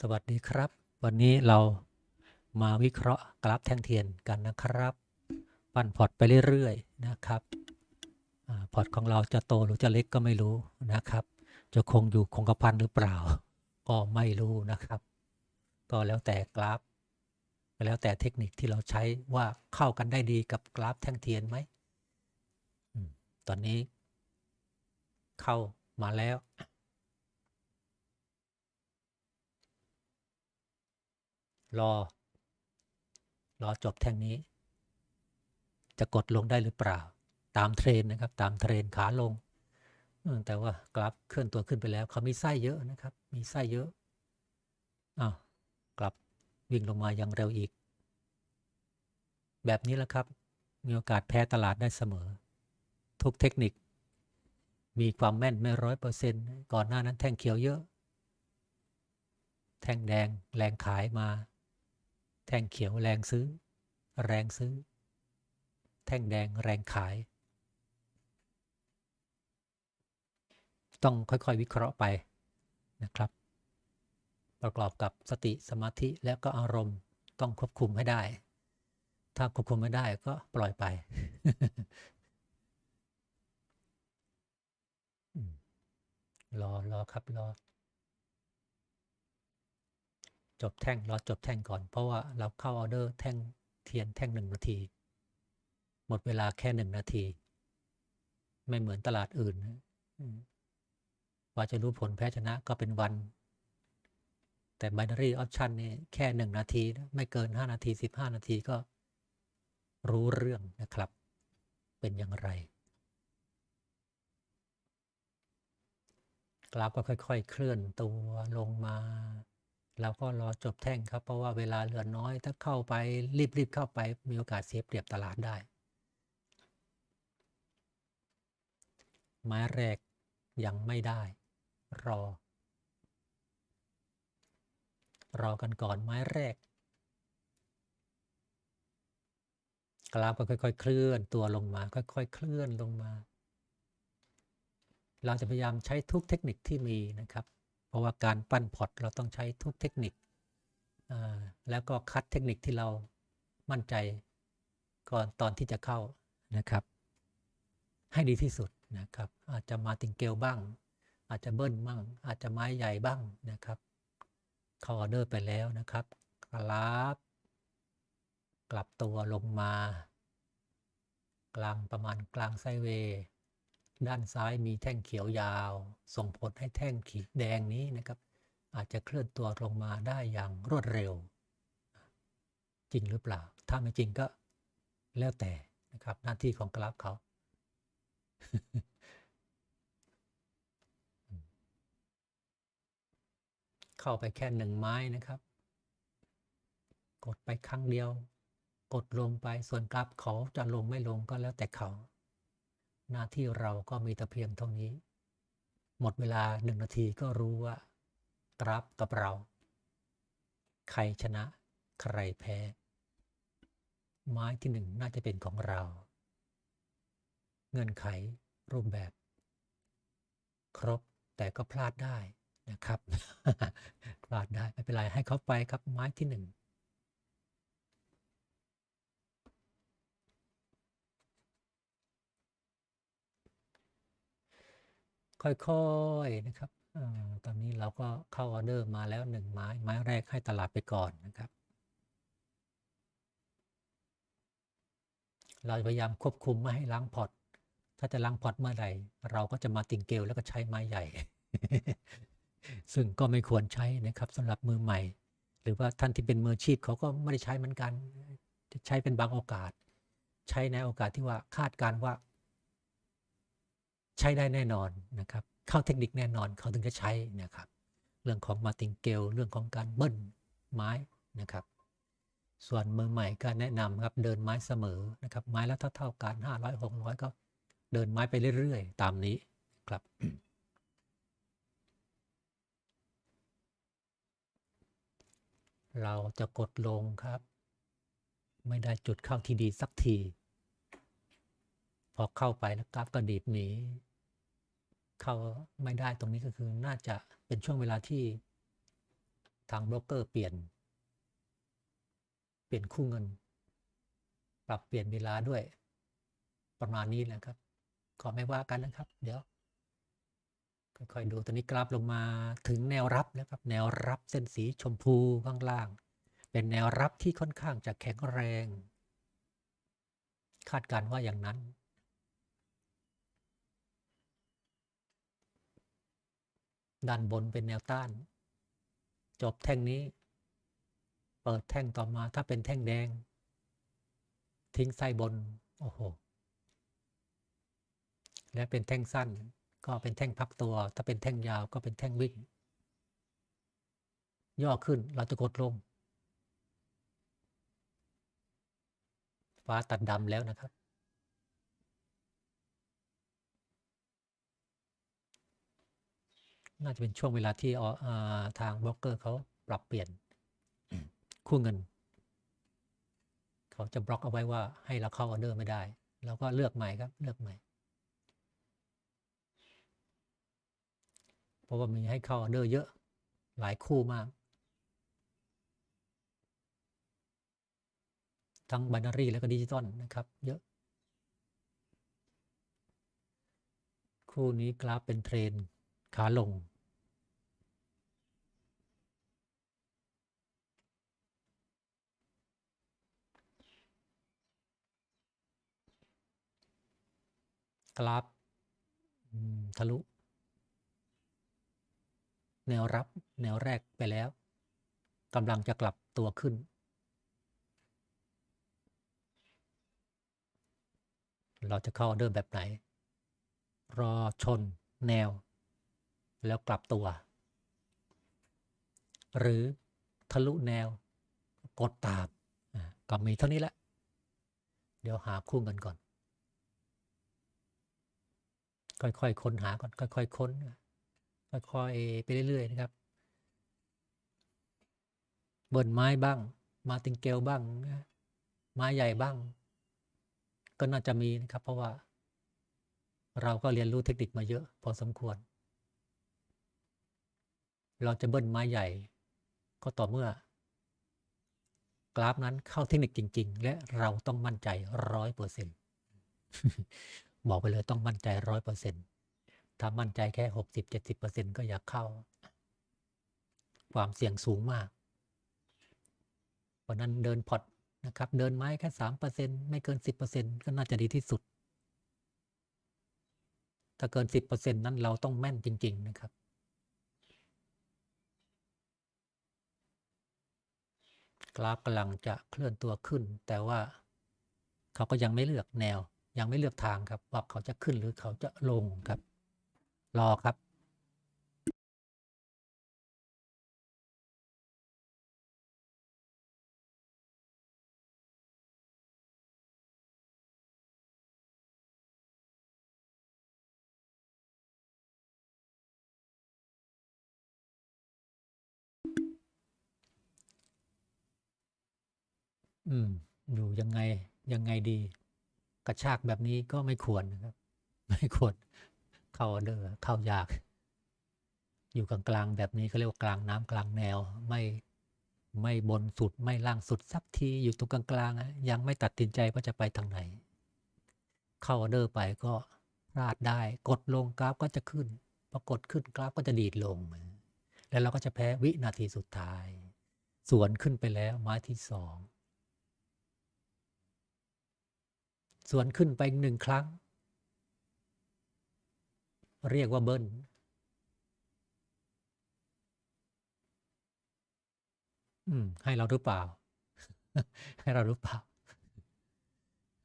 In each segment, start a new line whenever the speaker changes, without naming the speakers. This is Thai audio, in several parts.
สวัสดีครับ วันนี้เรามาวิเคราะห์กราฟแท่งเทียนกันนะครับ ปั้นพอร์ตไปเรื่อยๆนะครับอพอร์ตของเราจะโตหรือจะเล็กก็ไม่รู้นะครับ จะคงอยู่คงกระพันหรือเปล่า ก็ไม่รู้นะครับ ก็แล้วแต่กราฟแล้วแต่เทคนิคที่เราใช้ว่าเข้ากันได้ดีกับกราฟแท่งเทียนไหมตอนนี้ เข้ามาแล้ว รอ รอจบแท่งนี้ จะกดลงได้หรือเปล่า ตามเทรนนะครับ ตามเทรนขาลง แต่ว่ากราฟเคลื่อนตัวขึ้นไปแล้วเขามีไส้เยอะนะครับ มีไส้เยอะอ้าวกลับวิ่งลงมายังเร็วอีก แบบนี้แหละครับ มีโอกาสแพ้ตลาดได้เสมอ ทุกเทคนิค มีความแม่นไม่ร้อยเปอร์เซ็นต์ก่อนหน้านั้นแท่งเขียวเยอะ แท่งแดงแรงขายมา แท่งเขียวแรงซื้อ แรงซื้อ แท่งแดงแรงขาย ต้องค่อยๆวิเคราะห์ไปนะครับ ประกอบกับสติสมาธิและก็อารมณ์ต้องควบคุมให้ได้ ถ้าควบคุมไม่ได้ก็ปล่อยไปรอรอครับรอ จบแท่งรอจบแท่งก่อน เพราะว่าเราเข้าออเดอร์แท่งเทียนแท่งหนึ่งนาที หมดเวลาแค่หนึ่งนาที ไม่เหมือนตลาดอื่นว่าจะรู้ผลแพ้ชนะก็เป็นวัน แต่ binary option นี่แค่หนึ่งนาที ไม่เกินห้านาทีสิบห้านาทีก็รู้เรื่องนะครับ เป็นอย่างไร กราฟก็ค่อย ๆ เคลื่อนตัวลงมา เราก็รอจบแท่งครับ เพราะว่าเวลาเหลือน้อย ถ้าเข้าไปรีบๆเข้าไปมีโอกาสเสียเปรียบตลาดได้ ไม้แรกยังไม่ได้ รอ รอกันก่อนไม้แรก กราฟก็ค่อย ๆ เคลื่อนตัวลงมา ค่อย ๆ เคลื่อนลงมา เราจะพยายามใช้ทุกเทคนิคที่มีนะครับ ราะว่าการปั้นพอร์ตเราต้องใช้ทุกเทคนิค แล้วก็คัดเทคนิคที่เรามั่นใจก่อนตอนที่จะเข้านะครับ ให้ดีที่สุดนะครับ อาจจะมาติงเกลบ้าง อาจจะเบิ้ลบ้าง อาจจะไม้ใหญ่บ้างนะครับเข้าออเดอร์ไปแล้วนะครับกราฟกลับตัวลงมา กลางประมาณกลางไซเวย์ ด้านซ้ายมีแท่งเขียวยาว ส่งผลให้แท่งขีดแดงนี้นะครับ อาจจะเคลื่อนตัวลงมาได้อย่างรวดเร็ว จริงหรือเปล่า ถ้าไม่จริงก็แล้วแต่นะครับ หน้าที่ของกราฟเขาเข้าไปแค่หนึ่งไม้นะครับ กดไปครั้งเดียว กดลงไปส่วนกราฟเขาจะลงไม่ลงก็แล้วแต่เขา หน้าที่เราก็มีแต่เพียงเท่านี้ หมดเวลาหนึ่งนาทีก็รู้ว่ากราฟกับเรา ใครชนะ ใครแพ้ ไม้ที่หนึ่งน่าจะเป็นของเรา เงื่อนไขรูปแบบ ครบแต่ก็พลาดได้นะครับ พลาดได้ไม่เป็นไรให้เขาไปครับไม้ที่หนึ่ง ค่อยๆนะครับอตอนนี้เราก็เข้าออเดอร์มาแล้วหนึ่งไม้ไม้แรกให้ตลาดไปก่อนนะครับ เราพยายามควบคุมไม่ให้ล้างพอร์ตถ้าจะล้างพอร์ตเมื่อไหร่เราก็จะมาติงเกลแล้วก็ใช้ไม้ใหญ่ ซึ่งก็ไม่ควรใช้นะครับสำหรับมือใหม่ หรือว่าท่านที่เป็นมืออาชีพเขาก็ไม่ได้ใช้เหมือนกันจะใช้เป็นบางโอกาส ใช้ในโอกาสที่ว่าคาดการว่า ใช้ได้แน่นอนนะครับ เข้าเทคนิคแน่นอนเขาถึงจะใช้นะครับ เรื่องของมาติงเกลเรื่องของการเบิ้ลไม้นะครับ ส่วนมือใหม่ก็แนะนำครับเดินไม้เสมอนะครับ ไม้ละเท่าๆกันห้าร้อยหกร้อยก็เดินไม้ไปเรื่อยๆ ตามนี้ครับเราจะกดลงครับ ไม่ได้จุดเข้าที่ดีสักที พอเข้าไปแล้วกราฟก็ดีดหนี เข้าไม่ได้ตรงนี้ก็คือน่าจะเป็นช่วงเวลาที่ทางโบรกเกอร์เปลี่ยน เปลี่ยนคู่เงิน ปรับเปลี่ยนเวลาด้วย ประมาณนี้แหละครับ ขอไม่ว่ากันนะครับ เดี๋ยวค่อยๆดูตอนนี้กราฟลงมาถึงแนวรับแล้วครับ แนวรับเส้นสีชมพูข้างล่าง เป็นแนวรับที่ค่อนข้างจะแข็งแรง คาดการณ์ว่าอย่างนั้น ด้านบนเป็นแนวต้าน จบแท่งนี้ เปิดแท่งต่อมาถ้าเป็นแท่งแดง ทิ้งไส้บน โอ้โห และเป็นแท่งสั้น ก็เป็นแท่งพักตัว ถ้าเป็นแท่งยาวก็เป็นแท่งวิ่ง ย่อขึ้นเราจะกดลง ฟ้าตัดดำแล้วนะครับ น่าจะเป็นช่วงเวลาที่ออาทางบล็อกเกอร์เขาปรับเปลี่ยนคู่เงิน เขาจะบล็อกเอาไว้ว่าให้เราเข้าออเดอร์ไม่ได้เราก็เลือกใหม่ครับ เลือกใหม่ เพราะว่ามีให้เข้าออเดอร์เยอะหลายคู่มาก ทั้ง b บ n นารีแล้วก็ดิจิตอลนะครับ เยอะ คู่นี้กราฟเป็นเทรนขาลง กราฟทะลุ แนวรับแนวแรกไปแล้วกำลังจะกลับตัวขึ้น เราจะเข้าเดอร์แบบไหน รอชนแนว แล้วกลับตัว หรือทะลุแนวกดตามก็มีเท่านี้แหละ เดี๋ยวหาคู่เงินก่อน ค่อยๆค้นหาก่อนค่อยๆค้นค่อยๆไปเรื่อยๆนะครับเบิ่นไม้บ้าง มาติงเกลบ้างไม้ใหญ่บ้าง ก็น่าจะมีนะครับ เพราะว่า เราก็เรียนรู้เทคนิคมาเยอะ พอสมควร เราจะเบิ้ลไม้ใหญ่ ก็ต่อเมื่อ กราฟนั้นเข้าเทคนิคจริง ๆ และเราต้องมั่นใจร้อยเปอร์เซ็นต์ บอกไปเลยต้องมั่นใจร้อยเปอร์เซ็นต์ถ้ามั่นใจแค่หกสิบเจ็ดสิบเปอร์เซ็นก็อยากเข้า ความเสี่ยงสูงมาก เพราะนั้นเดินพอตนะครับ เดินไม้แค่สามเปอร์เซ็นไม่เกินสิบเปอร์เซ็นก็น่าจะดีที่สุด ถ้าเกินสิบเปอร์เซ็นนั้นเราต้องแม่นจริง ๆ นะครับ กราฟกำลังจะเคลื่อนตัวขึ้น แต่ว่าเขาก็ยังไม่เลือกแนว ยังไม่เลือกทางครับว่าเขาจะขึ้นหรือเขาจะลงครับ รอครับอืมอยู่ยังไงยังไงดี กระชากแบบนี้ก็ไม่ควรนะครับ ไม่ควรเข้าเดอเข้ายาก อยู่กลางๆแบบนี้เขาเรียกว่ากลางน้ำกลางแนว ไม่ไม่บนสุดไม่ล่างสุดสักทีอยู่ตรงกลางๆยังไม่ตัดสินใจว่าจะไปทางไหน เข้าเดอไปก็พลาดได้ กดลงกราฟก็จะขึ้นพอกดขึ้นกราฟก็จะดีดลง แล้วเราก็จะแพ้วินาทีสุดท้าย สวนขึ้นไปแล้วไม้ที่สอง สวนขึ้นไปอีกหนึ่งครั้ง เรียกว่าเบิ้ลอืม ให้เราหรือเปล่า ให้เราหรือเปล่า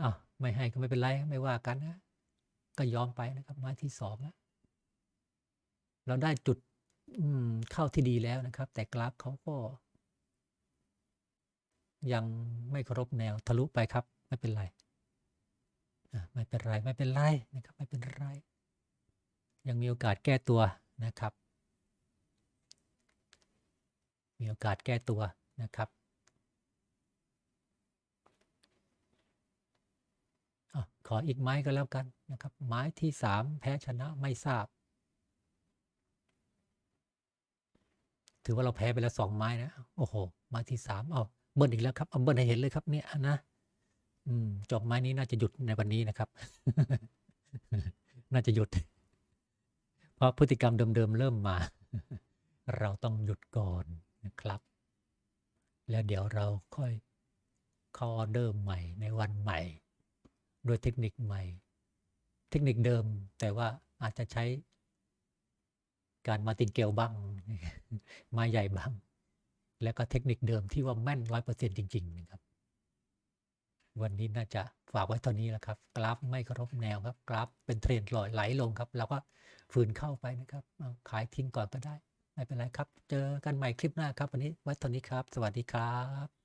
อ้าวไม่ให้ก็ไม่เป็นไร ไม่ว่ากันนะ ก็ยอมไปนะครับ ไม้ที่สองแล้วเราได้จุด อืม เข้าที่ดีแล้วนะครับ แต่กราฟเขาก็ ยังไม่เคารพแนวทะลุไปครับ ไม่เป็นไร ไม่เป็นไรไม่เป็นไรนะครับไม่เป็นไร ยังมีโอกาสแก้ตัวนะครับ มีโอกาสแก้ตัวนะครับอขออีกไม้ก็แล้วกันนะครับ ไม้ที่สามแพ้ชนะไม่ทราบ ถือว่าเราแพ้ไปแล้วสองไม้นะ โอ้โหไม้ที่สามเอาเบิ้ลอีกแล้วครับเอาเบิ้ลให้เห็นเลยครับเนี่ยนะ อืมจบไม้นี้น่าจะหยุดในวันนี้นะครับ น่าจะหยุด เพราะพฤติกรรมเดิมๆเริ่มมา เราต้องหยุดก่อนนะครับ แล้วเดี๋ยวเราค่อยเข้าออเดอร์ใหม่ในวันใหม่ด้วยเทคนิคใหม่ เทคนิคเดิม แต่ว่าอาจจะใช้ การมาตินเกลบ้าง มาใหญ่บ้าง แล้วก็เทคนิคเดิมที่ว่าแม่นร้อยเปอร์เซ็นจริง ๆ นะครับ วันนี้น่าจะฝากไว้เท่านี้แล้วครับ กราฟไม่เคารพแนวครับ กราฟเป็นเทรนด์ลอยไหลลงครับเราก็ฝืนเข้าไปนะครับขายทิ้งก่อนก็ได้ ไม่เป็นไรครับ เจอกันใหม่คลิปหน้าครับ วันนี้ไว้เท่านี้ครับ สวัสดีครับ